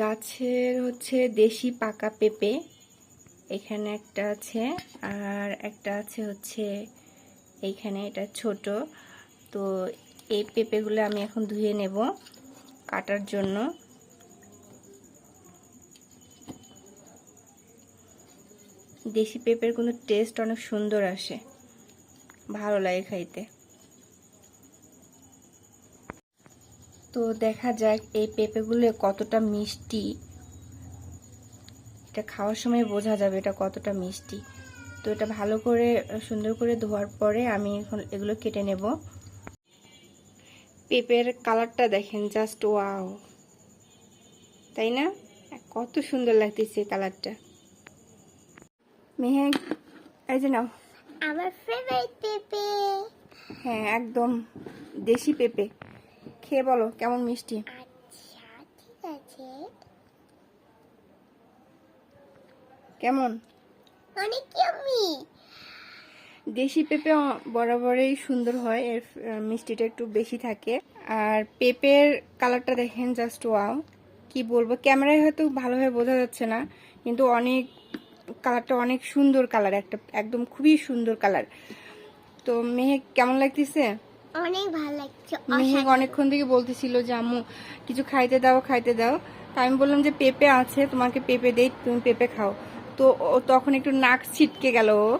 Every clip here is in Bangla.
গাছের হচ্ছে দেশি পাকা পেঁপে, এখানে একটা আছে, আর একটা আছে হচ্ছে এইখানে, এটা ছোট। তো এই পেঁপেগুলো আমি এখন ধুয়ে নেব কাটার জন্য। দেশি পেঁপের কিন্তু টেস্ট অনেক সুন্দর আসে, ভালো লাগে খাইতে। তো দেখা যাক এই পেঁপেগুলো কতটা মিষ্টি। এটা খাওয়ার সময় বোঝা যাবে এটা কতটা মিষ্টি। তো এটা ভালো করে সুন্দর করে ধোয়ার পরে আমি এখন এগুলো কেটে নেব। পেঁপের কালারটা দেখেন জাস্ট ওয়াও। তাই না? কত সুন্দর লাগতেছে কালারটা। মেহে এই যে নাও। আমার ফেভারিট পেঁপে। হ্যাঁ একদম দেশি পেঁপে। খেয়ে বলো কেমন মিষ্টি? আচ্ছা ঠিক আছে। কেমন? অনেক দেশি পেঁপে বরাবরই সুন্দর হয় এর মিষ্টিটা একটু বেশি থাকে। আর পেঁপের কালারটা দেখেন জাস্ট ওয়াও কি বলব ক্যামেরায় হয়তো ভালোভাবে বোঝা যাচ্ছে না কিন্তু অনেক কালারটা অনেক সুন্দর কালার একটা একদম খুবই সুন্দর কালার। তো মেহে কেমন লাগতেছে? অনেক ভালো লাগছে মেহেক অনেকক্ষণ থেকে বলতেছিল যে আম্মু কিছু খাইতে দাও খাইতে দাও। তা আমি বললাম যে পেঁপে আছে তোমাকে পেঁপে দেই তুমি পেঁপে খাও। তো তখন একটু নাক ছিটকে গেল ও।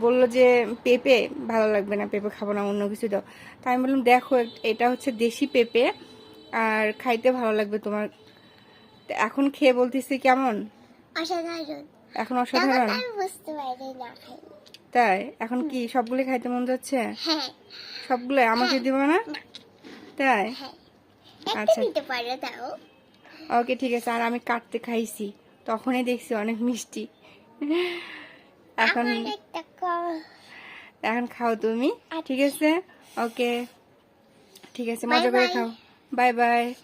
বলল যে পেঁপে ভালো লাগবে না পেঁপে খাব না অন্য কিছু দাও। তাই আমি বললাম দেখো এটা হচ্ছে দেশি পেঁপে আর খাইতে ভালো লাগবে তোমার। এখন খেয়ে বলতেছি কেমন? অসাধারণ। এখন অসাধারণ। তাই? এখন কি সবগুলো খাইতে মন যাচ্ছে? হ্যাঁ। সবগুলো আমাকে দিব না? তাই? হ্যাঁ। আচ্ছা। ওকে ঠিক আছে। আর আমি কাটতে খাইছি। তখনই দেখছি অনেক মিষ্টি। এখন এখন খাও তুমি ঠিক আছে? ওকে ঠিক আছে। মজা করে. খাও। Bye bye.